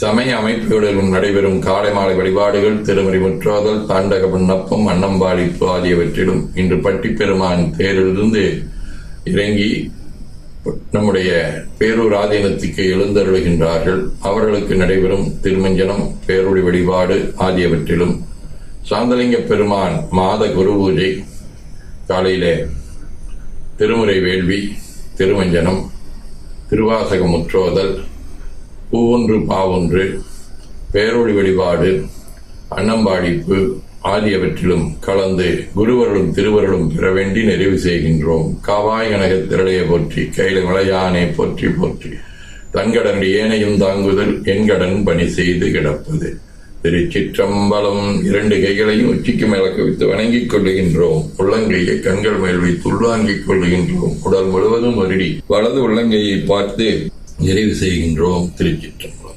சமய அமைப்புகளிலும் நடைபெறும் காலை மாலை வழிபாடுகள் திருமறை முற்றோதல் தாண்டக விண்ணப்பம் அன்னம்பாடிப்பு ஆகியவற்றிலும் இன்று பட்டிப்பெருமான் தேரிலிருந்து இறங்கி நம்முடைய பேரூர் ஆதீனத்துக்கு எழுந்தருளுகின்றார்கள். அவர்களுக்கு நடைபெறும் திருமஞ்சனம் பேருடைய வழிபாடு ஆகியவற்றிலும் சாந்தலிங்க பெருமான் மாத குரு பூஜை காலையிலே திருமுறை வேள்வி திருமஞ்சனம் திருவாசக முற்றோதல் பூவொன்று பாவொன்று பேரொழி வழிபாடு அன்னம்பாடிப்பு ஆகியவற்றிலும் கலந்து குருவருளும் திருவருளும் பெற வேண்டி நிறைவு செய்கின்றோம். காவாய் கனக திரளையை போற்றி கையில மலையானே போற்றி போற்றி. தங்கடன் ஏனையும் தாங்குதல் என்கடன் பணி செய்து கிடப்பது. திருச்சிற்றம்பலம் இரண்டு கைகளையும் உச்சிக்கு மேலக்க கவித்து வணங்கிக் கொள்ளுகின்றோம். உள்ளங்கையை கண்கள் மேல் வைத்து உள்வாங்கிக் கொள்ளுகின்றோம். உடல் முழுவதும் வருடி. வலது உள்ளங்கையை பார்த்து நிறைவு செய்கின்றோம் திருச்சிற்றம்பலம்